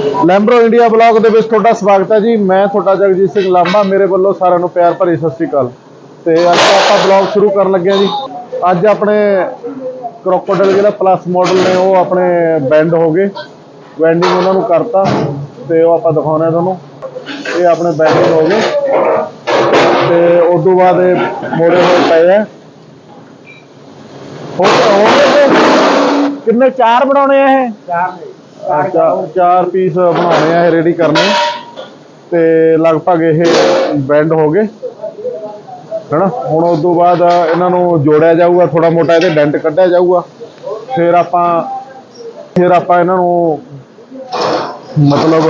ਲੈਂਬਰੋ India blog ਦੇ ਵਿੱਚ ਤੁਹਾਡਾ ਸਵਾਗਤ ਹੈ ਜੀ। ਮੈਂ ਤੁਹਾਡਾ ਜਗਜੀਤ ਸਿੰਘ ਲਾਂਬਾ। ਮੇਰੇ ਵੱਲੋਂ ਸਾਰਿਆਂ ਨੂੰ ਪਿਆਰ ਭਰੀ ਸਤਿ ਸ੍ਰੀ ਅਕਾਲ। ਤੇ ਅੱਜ ਆਪਾਂ ਬਲੌਗ ਸ਼ੁਰੂ ਕਰਨ ਲੱਗੇ ਹਾਂ ਜੀ। ਅੱਜ ਆਪਣੇ ਕ੍ਰੋਕੋਡਾਈਲ ਜਿਹੜਾ ਪਲੱਸ ਮਾਡਲ ਨੇ, ਉਹ ਆਪਣੇ ਬੈਂਡ ਹੋ ਗਏ। ਵੈਂਡਿੰਗ ਉਹਨਾਂ ਨੂੰ ਕਰਤਾ। ਤੇ ਉਹ ਆਪਾਂ ਦਿਖਾਉਣਾ ਤੁਹਾਨੂੰ। ਇਹ ਆਪਣੇ ਬੈਂਡਿੰਗ ਹੋ ਗਏ। ਤੇ ਉਸ ਤੋਂ ਬਾਅਦ ਇਹ ਮੋੜੇ ਹੋਏ ਪਏ ਆ। ਹੋ ਕਿੰਨੇ ਚਾਰ ਬਣਾਉਣੇ ਆ ਇਹ? ਚਾਰ ਚਾਰ ਪੀਸ ਬਣਾਉਣੇ ਆ ਇਹ ਰੈਡੀ ਕਰਨੇ। ਤੇ ਲਗਭਗ ਇਹ ਬੈਂਡ ਹੋ ਗਏ। ਹੈਨਾ? ਹੁਣ ਉਸ ਤੋਂ ਬਾਅਦ ਇਹਨਾਂ ਨੂੰ ਜੋੜਿਆ ਜਾਊਗਾ ਥੋੜਾ ਮੋਟਾ ਇਹਦੇ ਡੈਂਟ ਕੱਢਿਆ ਜਾਊਗਾ। ਫਿਰ ਆਪਾਂ ਫਿਰ ਆਪਾਂ ਇਹਨਾਂ ਨੂੰ ਮਤਲਬ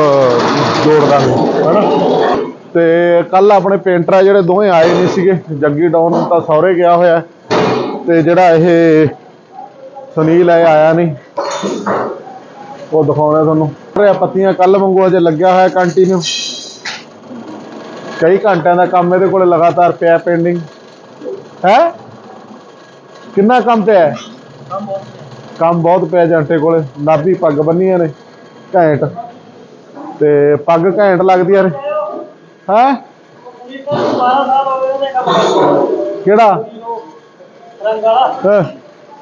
ਜੋੜ ਦਾਂਗੇ ਹੈਨਾ? ਤੇ ਕੱਲ ਆਪਣੇ ਪੇਂਟਰ ਆ ਜਿਹੜੇ ਦੋਵੇਂ ਆਏ ਨਹੀਂ ਸੀਗੇ। ਜੱਗੀ ਡਾਊਨ ਤਾਂ ਸਹੁਰੇ ਗਿਆ ਹੋਇਆ। ਤੇ ਜਿਹੜਾ ਇਹ ਸੁਨੀਲ ਹੈ ਇਹ ਆਇਆ ਨਹੀਂ। ਉਹ ਦਿਖਾਉਣਾ ਤੁਹਾਨੂੰ। ਰਿਆ ਪੱਤੀਆਂ ਕੱਲ ਵਾਂਗੂ ਅਜੇ ਲੱਗਿਆ ਹੋਇਆ ਕੰਟੀਨਿਊ ਕਈ ਘੰਟਿਆਂ ਦਾ ਕੰਮ ਇਹਦੇ ਕੋਲ ਲਗਾਤਾਰ ਪਿਆ ਪੈਂਡਿੰਗ ਹੈ? ਕਿੰਨਾ ਕੰਮ ਪਿਆ ਹੈ? ਕੰਮ ਬਹੁਤ ਪਿਆ ਜੰਟੇ ਕੋਲੇ। ਨਾਭੀ ਪੱਗ ਬੰਨੀਆਂ ਨੇ ਘੈਂਟ। ਤੇ ਪੱਗ ਘੈਂਟ ਲੱਗਦੀ ਯਾਰ ਹੈ? ਕਿਹੜਾ? ਰੰਗ ਵਾਲਾ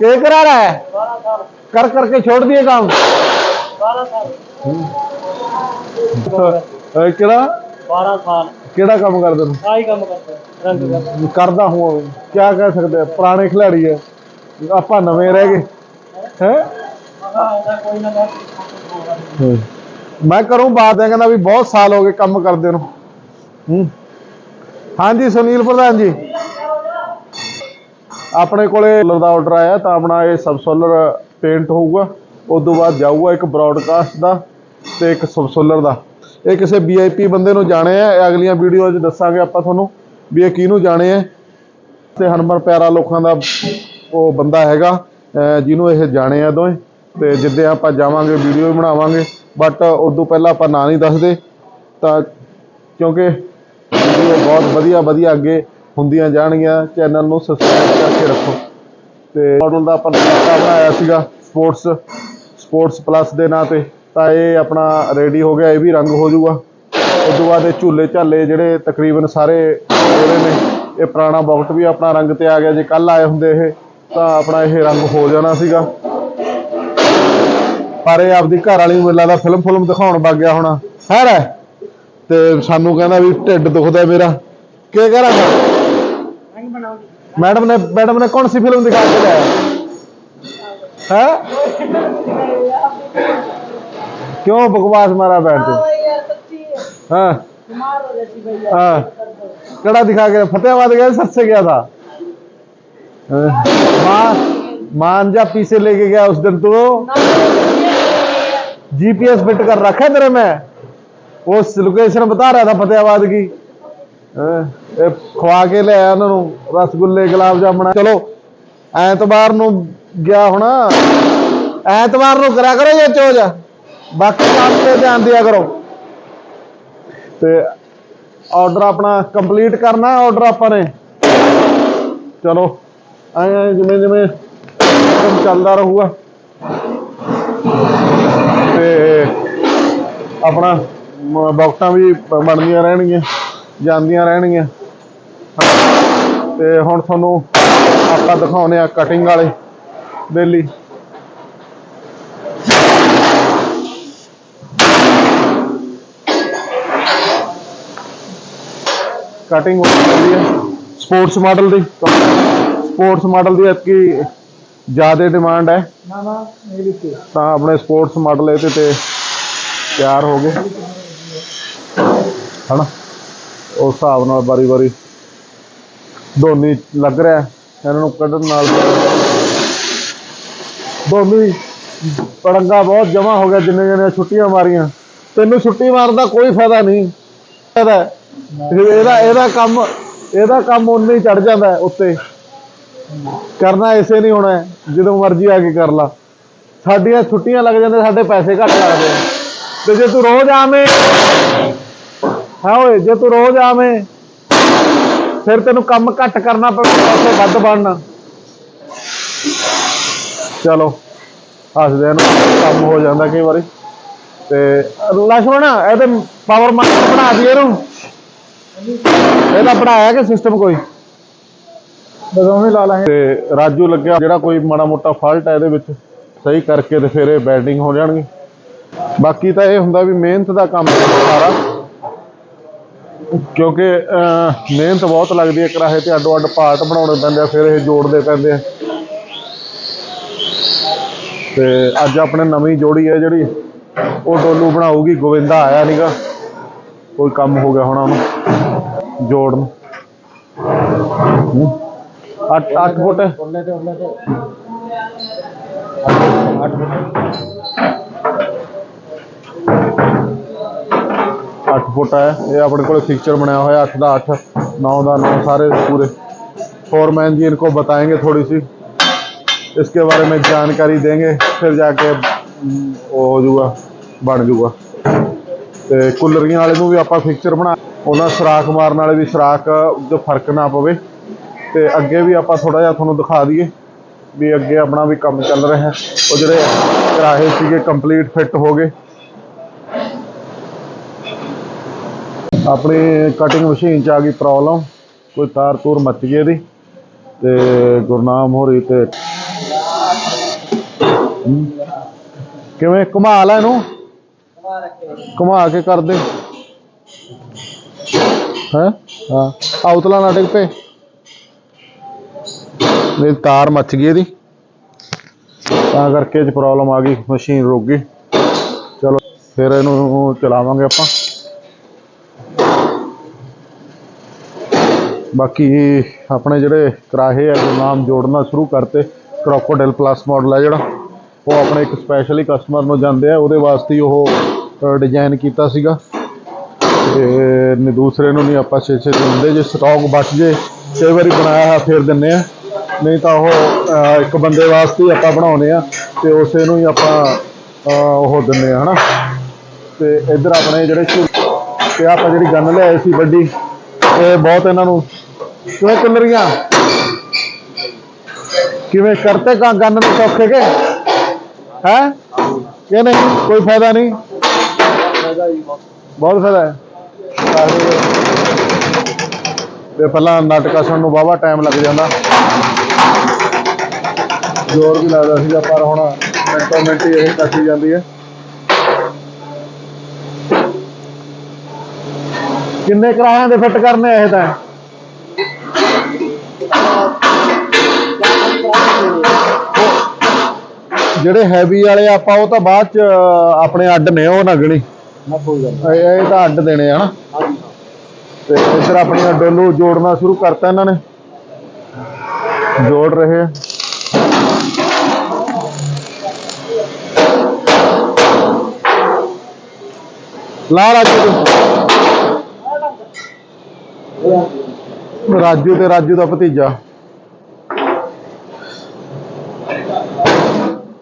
ਕੀ ਕਰਾ ਰਹਾ ਹੈ? ਕਰ ਕਰਕੇ ਛੋੜ ਦਿਏ ਕੰਮ। ਕਿਹੜਾ? ਕਿਹੜਾ ਕੰਮ ਕਰਦੇ ਤੂੰ? ਆਹੀ ਕੰਮ ਕਰਦਾ ਰੰਗ ਦਾ। ਕਰਦਾ ਹੂੰ ਕੀ ਕਹਿ ਸਕਦੇ ਆ? ਪੁਰਾਣੇ ਖਿਲਾੜੀ ਆ। ਆਪਾਂ ਨਵੇਂ ਰਹਿ ਗਏ। ਹੈ? ਮੈਂ ਕਰੂੰ ਬਾਤ ਹੈ ਕਹਿੰਦਾ ਵੀ ਬਹੁਤ ਸਾਲ ਹੋ ਗਏ ਕੰਮ ਕਰਦੇ ਨੂੰ। ਹੂੰ। ਹਾਂਜੀ ਸੁਨੀਲ ਪ੍ਰਧਾਨ ਜੀ। ਆਪਣੇ ਕੋਲੇ ਲਰਦਾ ਆਰਡਰ ਆਇਆ ਤਾਂ ਆਪਣਾ ਇਹ ਸਬਸੋਲਰ ਪੇਂਟ ਹੋਊਗਾ। ਉਸ ਤੋਂ ਬਾਅਦ ਜਾਊਗਾ ਇੱਕ ਬ੍ਰੌਡਕਾਸਟ ਦਾ ਤੇ ਇੱਕ ਸੋਲਰ ਦਾ। ਇਹ ਕਿਸੇ ਵੀਆਈਪੀ ਬੰਦੇ ਨੂੰ ਜਾਣੇ ਆ, ਇਹ ਅਗਲੀਆਂ ਵੀਡੀਓ 'ਚ ਦੱਸਾਂਗੇ ਆਪਾਂ ਤੁਹਾਨੂੰ ਵੀ ਇਹ ਕਿਹਨੂੰ ਜਾਣੇ ਆ। ਤੇ ਹਰਮਨ ਪਿਆਰਾ ਲੋਕਾਂ ਦਾ ਉਹ ਬੰਦਾ ਹੈਗਾ ਜਿਹਨੂੰ ਇਹ ਜਾਣੇ ਆ ਦੋਵੇਂ। ਤੇ ਜਿੱਦੇ ਆਪਾਂ ਜਾਵਾਂਗੇ ਵੀਡੀਓ ਵੀ ਬਣਾਵਾਂਗੇ। ਬਟ ਉਦੋਂ ਪਹਿਲਾਂ ਆਪਾਂ ਨਾਂ ਨਹੀਂ ਦੱਸਦੇ। ਤਾਂ ਕਿਉਂਕਿ ਵੀਡੀਓ ਬਹੁਤ ਵਧੀਆ ਵਧੀਆ ਅੱਗੇ ਹੁੰਦੀਆਂ ਜਾਣਗੀਆਂ। ਚੈਨਲ ਨੂੰ ਸਬਸਕ੍ਰਾਈਬ ਕਰਕੇ ਰੱਖੋ। ਤੇ ਮਾਡਲ ਦਾ ਆਪਾਂ ਨਕਸ਼ਾ ਬਣਾਇਆ ਸੀਗਾ। ਸਪੋਰਟਸ ਸਪੋਰਟਸ ਪਲੱਸ ਦੇ ਨਾਂ ਤੇ ਤਾਂ ਇਹ ਆਪਣਾ ਰੈਡੀ ਹੋ ਗਿਆ, ਇਹ ਵੀ ਰੰਗ ਹੋ ਜਾਊਗਾ। ਉਸ ਤੋਂ ਬਾਅਦ ਇਹ ਝੂਲੇ ਝਾਲੇ ਜਿਹੜੇ ਤਕਰੀਬਨ ਸਾਰੇ ਹੋਏ ਨੇ, ਇਹ ਪੁਰਾਣਾ ਬਾਕਟ ਵੀ ਆਪਣਾ ਰੰਗ ਤੇ ਆ ਗਿਆ। ਜੇ ਕੱਲ ਆਏ ਹੁੰਦੇ ਇਹ, ਤਾਂ ਆਪਣਾ ਇਹ ਰੰਗ ਹੋ ਜਾਣਾ ਸੀਗਾ। ਪਰ ਇਹ ਆਪਦੀ ਘਰ ਵਾਲੀ ਮੇਲਾ ਦਾ ਫਿਲਮ ਫਿਲਮ ਦਿਖਾਉਣ ਵਗ ਗਿਆ ਹੋਣਾ। ਹੈ। ਰ ਤੇ ਸਾਨੂੰ ਕਹਿੰਦਾ ਵੀ ਢਿੱਡ ਦੁਖਦਾ ਮੇਰਾ। ਕੀ ਕਰਾਂਗਾ ਮੈਡਮ ਨੇ ਮੈਡਮ ਨੇ ਕੌਣ ਸੀ ਫਿਲਮ ਦਿਖਾ ਕੇ ਲਿਆਇਆ? के लाया है क्यों बकवास मारा बैठ के हाँ हाँ कड़ा दिखा के फतेहाबाद गए सच से गया था हाँ, मां मांझा पीछे लेके गया उस दिन तो जीपीएस फिट कर रखा है तेरे में वो लोकेशन बता रहा था फतेहाबाद की ਹੈਂ, ਇਹ ਖਵਾ ਕੇ ਲਿਆਇਆ ਉਹਨਾਂ ਨੂੰ ਰਸਗੁੱਲੇ ਗੁਲਾਬ ਜਾਮਣਾ ਚਲੋ ਐਤਵਾਰ ਨੂੰ ਗਿਆ ਹੋਣਾ। ਐਤਵਾਰ ਨੂੰ ਕਰਿਆ ਕਰੋ ਇਹ ਚੋਜ। ਬਾਕੀ ਕੰਮ ਤੇ ਧਿਆਨ ਦਿਆ ਕਰੋ। ਤੇ ਆਰਡਰ ਆਪਣਾ ਕੰਪਲੀਟ ਕਰਨਾ ਆਰਡਰ ਆਪਾਂ ਨੇ। ਚਲੋ, ਐਂ ਜਿਵੇਂ ਜਿਵੇਂ ਕੰਮ ਚੱਲਦਾ ਰਹੂਗਾ। ਤੇ ਆਪਣਾ ਮ- ਵੀ ਬਣਦੀਆਂ ਰਹਿਣਗੀਆਂ, ਜਾਂਦੀਆਂ ਰਹਿਣਗੀਆਂ। ਤੇ ਹੁਣ ਤੁਹਾਨੂੰ ਆਪਾਂ ਦਿਖਾਉਨੇ ਆ ਕਟਿੰਗ ਵਾਲੇ। ਦਿੱਲੀ ਕਟਿੰਗ ਹੋ ਰਹੀ ਹੈ। ਸਪੋਰਟਸ ਮਾਡਲ ਦੀ। ਸਪੋਰਟਸ ਮਾਡਲ ਦੀ ਅਤਕੀ ਜ਼ਿਆਦਾ ਡਿਮਾਂਡ ਹੈ। ਤਾਂ ਆਪਣੇ ਸਪੋਰਟਸ ਮਾਡਲ ਇਹਦੇ ਤੇ ਤਿਆਰ ਹੋ ਗਏ। ਹਨਾ? ਉਸ ਹਿਸਾਬ ਨਾਲ ਬਾਰੀ-ਬਾਰੀ ਧੋਨੀ ਲੱਗ ਰਿਹਾ ਇਹਨਾਂ ਨੂੰ ਕੱਢਣ ਨਾਲ ਧੋਨੀ ਪੜੰਗਾ ਬਹੁਤ ਜਮਾ ਹੋ ਗਿਆ ਜਿੰਨੇ ਜਣੇ ਛੁੱਟੀਆਂ ਮਾਰੀਆਂ। ਤੈਨੂੰ ਛੁੱਟੀ ਮਾਰਨ ਦਾ ਕੋਈ ਫਾਇਦਾ ਨਹੀਂ। ਫਾਇਦਾ ਇਹਦਾ ਇਹਦਾ ਕੰਮ ਇਹਦਾ ਕੰਮ ਉਨੇ ਹੀ ਚੜ ਜਾਂਦਾ ਉੱਤੇ। ਕਰਨਾ ਐਸੇ ਨਹੀਂ ਹੋਣਾ ਜਦੋਂ ਮਰਜ਼ੀ ਆ ਕੇ ਕਰ ਲਾ। ਸਾਡੀਆਂ ਛੁੱਟੀਆਂ ਲੱਗ ਜਾਂਦੇ, ਸਾਡੇ ਪੈਸੇ ਘੱਟ ਲੱਗਦੇ ਆ। ਤੇ ਜੇ ਤੂੰ ਰੋਜ਼ ਆਵੇਂ, ਹਾਂ ਓਏ, ਜੇ ਤੂੰ ਰੋਜ਼ ਆਵੇਂ, ਫਿਰ ਤੈਨੂੰ ਕੰਮ ਘੱਟ ਕਰਨਾ ਪਵੇ ਪੈਸੇ ਵੱਧ ਬਣਨਾ। ਚਲੋ ਹੱਸਦੇ ਆ ਕੰਮ ਹੋ ਜਾਂਦਾ ਕਈ ਵਾਰੀ। ਤੇ ਲక్ష్మణ ਇਹ ਤੇ ਪਾਵਰ ਮਾਸਟਰ ਬਣਾ ਦਈਏ ਇਹਨੂੰ। ਇਹਦਾ ਬਣਾਇਆ ਕਿ ਸਿਸਟਮ ਕੋਈ? ਬਦੋਵੇਂ ਲਾ ਲਾਂਗੇ। ਤੇ ਰਾਜੂ ਲੱਗਿਆ ਜਿਹੜਾ ਕੋਈ ਮਾੜਾ ਮੋਟਾ ਫਾਲਟ ਹੈ ਇਹਦੇ ਵਿੱਚ ਸਹੀ ਕਰਕੇ ਤੇ ਫਿਰ ਇਹ ਬੈਟਿੰਗ ਹੋ ਜਾਣਗੇ। ਬਾਕੀ ਤਾਂ ਇਹ ਹੁੰਦਾ ਵੀ ਮਿਹਨਤ ਦਾ ਕੰਮ ਸਾਰਾ। ਕਿਉਂਕਿ ਮਿਹਨਤ ਬਹੁਤ ਲੱਗਦੀ ਹੈ ਕਰਾਹੇ ਤੇ ਅੱਡੋ ਅੱਡ ਪਾਰਟ ਬਣਾਉਣੇ ਪੈਂਦੇ ਆ ਫਿਰ ਇਹ ਜੋੜਦੇ ਪੈਂਦੇ ਆ। ਤੇ ਅੱਜ ਆਪਣੇ ਨਵੀਂ ਜੋੜੀ ਹੈ ਜਿਹੜੀ ਉਹ ਡੋਲੂ ਬਣਾਊਗੀ ਗੋਵਿੰਦਾ ਆਇਆ ਨੀਗਾ ਕੋਈ ਕੰਮ ਹੋ ਗਿਆ ਹੋਣਾ ਉਹਨੂੰ ਜੋੜਨ ਹੂੰ। ਅੱਠ ਅੱਠ ਫੁੱਟ ਉਹਨੇ ਤੇ ਉਹਨੇ ਤੇ 8 फुट है ये अपने को पिक्चर बनाया हुआ है 8 का 8 9 का 9 सारे पूरे फोरमैन जी इनको बताएंगे थोड़ी सी इसके बारे में जानकारी देंगे फिर जाके हम्म, वो हो जाऊगा बन जाऊगा ਤੇ ਕੁੱਲਰੀਆਂ ਵਾਲੇ ਨੂੰ ਵੀ ਆਪਾਂ ਫਿਕਚਰ ਬਣਾ ਉਹਨਾਂ ਸਰਾਖ ਮਾਰਨ ਵਾਲੇ ਵੀ ਸਰਾਖ ਜੋ ਫਰਕ ਨਾ ਪਵੇ ਤੇ ਅੱਗੇ ਵੀ ਆਪਾਂ ਥੋੜਾ ਜਿਹਾ ਤੁਹਾਨੂੰ ਦਿਖਾ ਦਈਏ ਵੀ ਅੱਗੇ ਆਪਣਾ ਵੀ ਕੰਮ ਚੱਲ ਰਿਹਾ ਹੈ ਉਹ ਜਿਹੜੇ ਕਰਾਹੇ ਸੀਗੇ ਕੰਪਲੀਟ ਫਿੱਟ ਹੋ ਗਏ ਆਪਣੀ ਕਟਿੰਗ ਮਸ਼ੀਨ ਚ ਆ ਗਈ ਪ੍ਰੋਬਲਮ ਕੋਈ ਤਾਰ ਤੂਰ ਮੱਚ ਗਈ ਇਹਦੀ ਤੇ ਗੁਰਨਾਮ ਹੋਰੀ ਤੇ ਹਮ, ਕਿਵੇਂ? ਘੁਮਾ ਲੈ ਇਹਨੂੰ। ਘੁਮਾ ਕੇ ਕਰ ਦੇ। ਹੈ? ਹਾਂ। ਆਉਤਲਾ ਨਾ ਡਿੱਗ ਮੇਰੀ ਤਾਰ ਮੱਚ ਗਈ ਇਹਦੀ। ਤਾਂ ਕਰਕੇ ਇਹ ਪ੍ਰੋਬਲਮ ਆ ਗਈ ਮਸ਼ੀਨ ਰੁਕ ਗਈ। ਚਲੋ, ਫਿਰ ਇਹਨੂੰ ਚਲਾਵਾਂਗੇ ਆਪਾਂ। ਬਾਕੀ ਆਪਣੇ ਜਿਹੜੇ ਕਰਾਹੇ ਆ ਨਾਮ ਜੋੜਨਾ ਸ਼ੁਰੂ ਕਰਤੇ। ਕ੍ਰੋਕੋਡਾਈਲ ਪਲੱਸ ਮਾਡਲ ਹੈ ਜਿਹੜਾ। ਉਹ ਆਪਣੇ ਇੱਕ ਸਪੈਸ਼ਲੀ ਕਸਟਮਰ ਨੂੰ ਜਾਂਦੇ ਆ ਉਹਦੇ ਵਾਸਤੇ ਹੀ ਉਹ ਡਿਜ਼ਾਈਨ ਕੀਤਾ ਸੀਗਾ। ਤੇ ਨ- ਦੂਸਰੇ ਨੂੰ ਨਹੀਂ ਆਪਾਂ ਛੇ ਛੇ ਦਿੰਦੇ ਜੇ ਸਟਾਕ ਬਚ ਜੇ ਕਈ ਵਾਰੀ ਬਣਾਇਆ ਹੋਇਆ ਫੇਰ ਦਿੰਨੇ ਆ। ਨਹੀਂ ਤਾਂ ਉਹ ਇੱਕ ਬੰਦੇ ਵਾਸਤੇ ਹੀ ਆਪਾਂ ਬਣਾਉਨੇ ਆ ਤੇ ਉਸੇ ਨੂੰ ਹੀ ਆਪਾਂ ਅਹ, ਉਹ ਦਿੰਨੇ ਆ ਹਨਾ। ਤੇ ਇੱਧਰ ਆਪਣੇ ਜਿਹੜੇ ਤੇ ਆਪਾਂ ਜਿਹੜੀ ਗੰਨ ਲਿਆਏ ਸੀ ਵੱਡੀ ਇਹ ਬਹੁਤ ਇਹਨਾਂ ਨੂੰ ਕਿਵੇਂ ਕੁੱਲਰੀਆਂ ਕਿਵੇਂ ਕਰਤੇ ਗੰਨ ਨੂੰ ਸੌਖੇ ਕੇ? ਹੈ? ਕਿ ਨਹੀਂ, ਕੋਈ ਫਾਇਦਾ ਨਹੀਂ। ਬਹੁਤ ਫਾਇਦਾ ਹੈ। ਤੇ ਪਹਿਲਾਂ ਨਟ ਕਸਣ ਨੂੰ ਵਾਹਵਾ ਟਾਈਮ ਲੱਗ ਜਾਂਦਾ। ਜ਼ੋਰ ਵੀ ਲੱਗਦਾ ਸੀਗਾ, ਪਰ ਹੁਣ ਮਿੰਟੋ ਮਿੰਟ ਹੀ ਇਹ ਕੱਟੀ ਜਾਂਦੀ ਹੈ। ਕਿੰਨੇ ਕਿਰਾਇਆਂ ਦੇ ਫਿੱਟ ਕਰਨੇ ਇਹ ਤਾਂ? ਜਿਹੜੇ ਹੈਵੀ ਵਾਲੇ ਆਪਾਂ ਉਹ ਤਾਂ ਬਾਅਦ ਚ ਆਪਣੇ ਅੱਡ ਨੇ ਉਹ ਨਗਣੀ। ਨਾ ਕੋਈ ਗੱਲ ਇਹ ਤਾਂ ਅੱਡ ਦੇਣੇ ਆ ਹਨਾ ਹਾਂਜੀ। ਤੇ ਇੱਧਰ ਆਪਣੀਆਂ ਡੋਲੂ ਜੋੜਨਾ ਸ਼ੁਰੂ ਕਰਤਾ ਇਹਨਾਂ ਨੇ। ਜੋੜ ਰਹੇ ਆ। ਲਾ ਰਾਜੂ। ਰਾਜੂ ਤੇ ਰਾਜੂ ਦਾ ਭਤੀਜਾ।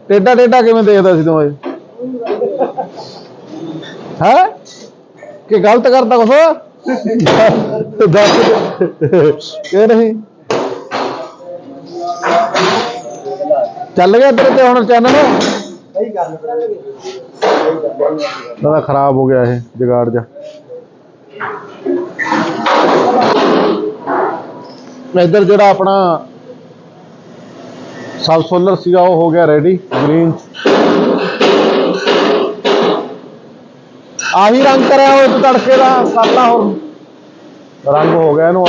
ਟੇਡਾ ਟੇਡਾ ਕਿਵੇਂ ਦੇਖਦਾ ਸੀ ਤੂੰ ਇਹ? ਹੈ? ਕਿ ਗਲਤ ਕਰਦਾ ਕੁਛ? ਦੱਸ ਇਹ ਨਹੀਂ। ਚੱਲ ਗਿਆ ਤੇਰੇ ਤੇ ਹੁਣ ਚੈਨਲ ਸਹੀ ਗੱਲ ਉਹਦਾ ਖਰਾਬ ਹੋ ਗਿਆ ਇਹ ਜਗਾੜ ਜਾ ਇੱਧਰ ਜਿਹੜਾ ਆਪਣਾ ਸਬ ਸੋਲਰ ਸੀਗਾ, ਉਹ ਹੋ ਗਿਆ ਰੈਡੀ ਗ੍ਰੀਨ ਆਹੀ ਰੰਗ ਕਰਿਆ ਹੋਇਆ ਤੂੰ ਤੜਕੇ ਦਾ ਕਰ ਹੋਰ। ਰੰਗ ਹੋ ਗਿਆ ਇਹਨੂੰ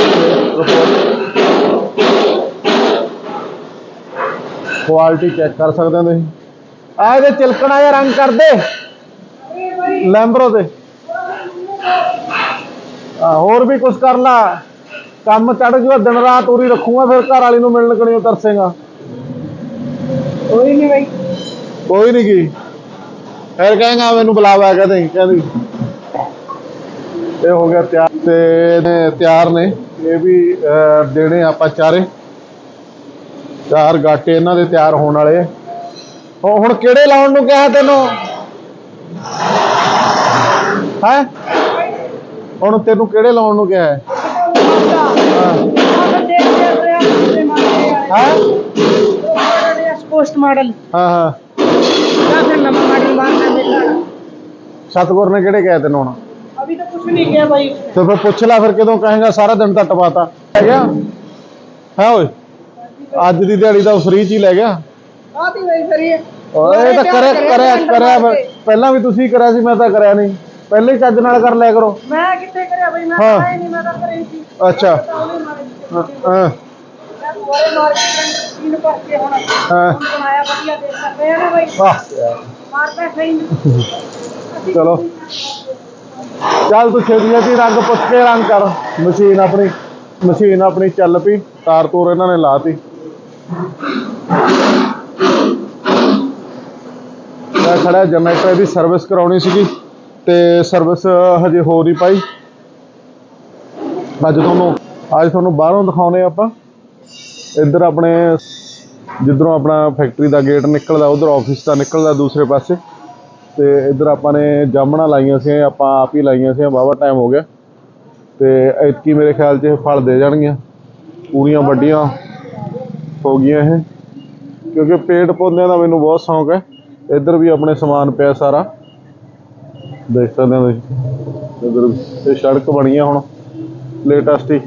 ਕੁਆਲਿਟੀ ਚੈੱਕ ਕਰ ਸਕਦੇ ਹੋ ਤੁਸੀਂ। ਆ ਇਹਦੇ ਚਿਲਕਣਾ ਜਿਹਾ ਰੰਗ ਕਰ ਦੇ। ਲੈਂਬਰੋ ਤੇ ਹੋਰ ਵੀ ਕੁਝ ਕਰ ਲਾ ਕੰਮ ਚੜ ਜੂਆ ਦਿਨ ਰਾਤ ਉਰੀ ਰੱਖੂਗਾ, ਫਿਰ ਘਰ ਵਾਲੀ ਨੂੰ ਮਿਲਣ ਕਣੀ ਤਰਸੇਗਾ। ਕੋਈ ਨਹੀਂ ਬਾਈ। ਕੋਈ ਨਹੀਂ ਕੀ। ਫਿਰ ਕਹੇਗਾ ਮੈਨੂੰ ਬੁਲਾਵਾ ਕਹਦੇ ਕਹਿੰਦੀ ਇਹ ਹੋ ਗਿਆ ਤਿਆਰ ਤੇ ਤਿਆਰ ਨੇ। ਇਹ ਵੀ ਦੇਣੇ ਆਪਾਂ ਚਾਰੇ। ਚਾਰ ਗਾਟੇ ਇਹਨਾਂ ਦੇ ਤਿਆਰ ਹੋਣ ਵਾਲੇ ਹੁਣ ਕਿਹੜੇ ਲਾਉਣ ਨੂੰ ਕਿਹਾ ਤੈਨੂੰ? ਹੈ? ਹੁਣ ਤੈਨੂੰ ਕਿਹੜੇ ਲਾਉਣ ਨੂੰ ਕਿਹਾ ਹੈ? ਹਾਂ? ਪੋਸਟ ਮਾਡਲ ਹਾਂ ਹਾਂ ਜਾਂ ਫਿਰ ਨਵਾਂ ਮਾਡਲ ਬਾਹਰ ਕਰ ਦੇਣਾ ਸਤਗੁਰ ਨੇ ਕਿਹੜੇ ਕਹਿ ਤੈਨੂੰ ਹੁਣ ਅਭੀ ਤਾਂ ਕੁਝ ਨਹੀਂ ਕਿਹਾ ਭਾਈ ਤੇ ਫਿਰ ਪੁੱਛ ਲੈ ਫਿਰ ਕਦੋਂ ਕਹੇਗਾ ਸਾਰਾ ਦਿਨ ਤਾਂ ਟਪਾਤਾ ਲੈ ਗਿਆ ਅੱਜ ਦੀ ਦਿਹਾੜੀ ਤਾਂ ਫ੍ਰੀ ਪਹਿਲਾਂ ਵੀ ਤੁਸੀਂ ਕਰਿਆ ਸੀ ਮੈਂ ਤਾਂ ਕਰਿਆ ਨਹੀਂ ਪਹਿਲੇ ਚੱਜ ਨਾਲ ਕਰ ਲਿਆ ਕਰੋ ਮੈਂ ਕਿੱਥੇ ਕਰਿਆ ਬਈ ਮੈਂ ਨਹੀਂ ਮੈਂ ਤਾਂ ਕਰੇ ਸੀ ਅੱਛਾ ਹਾਂ ਸਾਰੇ ਮਾਰਕੀਟ ਚਲੋ। ਚੱਲ ਤੂੰ ਛੇਤੀ ਛੇਤੀ ਰੰਗ ਪੁੱਛ ਕੇ ਰੰਗ ਕਰ। ਮਸ਼ੀਨ ਆਪਣੀ ਮਸ਼ੀਨ ਆਪਣੀ ਚੱਲ ਪਈ। ਤਾਰ ਤੂਰ ਇਹਨਾਂ ਨੇ ਲਾਤੀ। ਮੈਂ ਖੜਾ ਜਨਰੇਟਰ ਦੀ ਸਰਵਿਸ ਕਰਾਉਣੀ ਸੀਗੀ ਤੇ ਸਰਵਿਸ ਹਜੇ ਹੋ ਨਹੀਂ ਪਾਈ। ਅੱਜ ਤੁਹਾਨੂੰ ਅੱਜ ਤੁਹਾਨੂੰ ਬਾਹਰੋਂ ਦਿਖਾਉਨੇ ਆਪਾਂ। ਇੱਧਰ ਆਪਣੇ ਜਿੱਧਰੋਂ ਆਪਣਾ ਫੈਕਟਰੀ ਦਾ ਗੇਟ ਨਿਕਲਦਾ, ਉਧਰ ਆਫਿਸ ਦਾ ਨਿਕਲਦਾ ਦੂਸਰੇ ਪਾਸੇ। ਤੇ ਇੱਧਰ ਆਪਾਂ ਨੇ ਜਾਮਣਾ ਲਾਈਆਂ ਸੀ ਆਪਾਂ ਆਪ ਹੀ ਲਾਈਆਂ ਸੀ ਵਾਹਵਾ ਟਾਈਮ ਹੋ ਗਿਆ। ਤੇ ਐਤਕੀ ਮੇਰੇ ਖਿਆਲ 'ਚ ਇਹ ਫਲ ਦੇ ਜਾਣਗੀਆਂ। ਪੂਰੀਆਂ ਵੱਡੀਆਂ ਹੋ ਗਈਆਂ ਇਹ। ਕਿਉਂਕਿ ਪੇੜ ਪੌਦਿਆਂ ਦਾ ਮੈਨੂੰ ਬਹੁਤ ਸ਼ੌਂਕ ਹੈ। ਇੱਧਰ ਵੀ ਆਪਣੇ ਸਮਾਨ ਪਿਆ ਸਾਰਾ। ਦੇਖ ਸਕਦੇ ਹੋ ਤੁਸੀਂ। ਇੱਧਰ ਵੀ। ਸੜਕ ਬਣੀ ਆ ਹੁਣ। ਲੇਟੈਸਟ ਹੀ।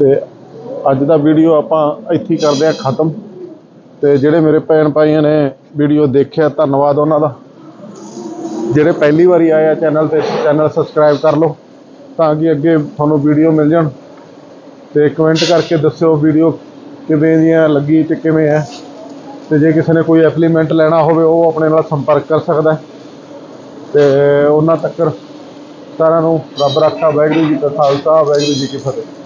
ਤੇ ਅੱਜ ਦਾ ਵੀਡੀਓ ਆਪਾਂ ਇੱਥੇ ਕਰਦੇ ਆ ਖਤਮ। ਤੇ ਜਿਹੜੇ ਮੇਰੇ ਭੈਣ ਭਾਈਆਂ ਨੇ ਵੀਡੀਓ ਦੇਖਿਆ, ਧੰਨਵਾਦ ਉਹਨਾਂ ਦਾ। ਜਿਹੜੇ ਪਹਿਲੀ ਵਾਰੀ ਆਏ ਆ ਚੈਨਲ ਤੇ, ਚੈਨਲ ਸਬਸਕ੍ਰਾਈਬ ਕਰ ਲਓ ਤਾਂ ਕਿ ਅੱਗੇ ਤੁਹਾਨੂੰ ਵੀਡੀਓ ਮਿਲ ਜਾਣ। ਤੇ ਕਮੈਂਟ ਕਰਕੇ ਦੱਸਿਓ ਵੀਡੀਓ ਕਿਵੇਂ ਦੀਆਂ, ਲੱਗੀ ਤੇ ਕਿਵੇਂ ਹੈ। ਤੇ ਜੇ ਕਿਸੇ ਨੇ ਕੋਈ ਐਪਲੀਮੈਂਟ ਲੈਣਾ ਹੋਵੇ, ਉਹ ਆਪਣੇ ਨਾਲ ਸੰਪਰਕ ਕਰ ਸਕਦਾ ਹੈ। ਤੇ ਉਹਨਾਂ ਤੱਕ ਸਾਰਿਆਂ ਨੂੰ ਰੱਬ ਰੱਖਾ, ਵਾਹਿਗੁਰੂ ਜੀ ਕਾ ਖਾਲਸਾ, ਵਾਹਿਗੁਰੂ ਜੀ ਕੀ ਫਤਿਹ।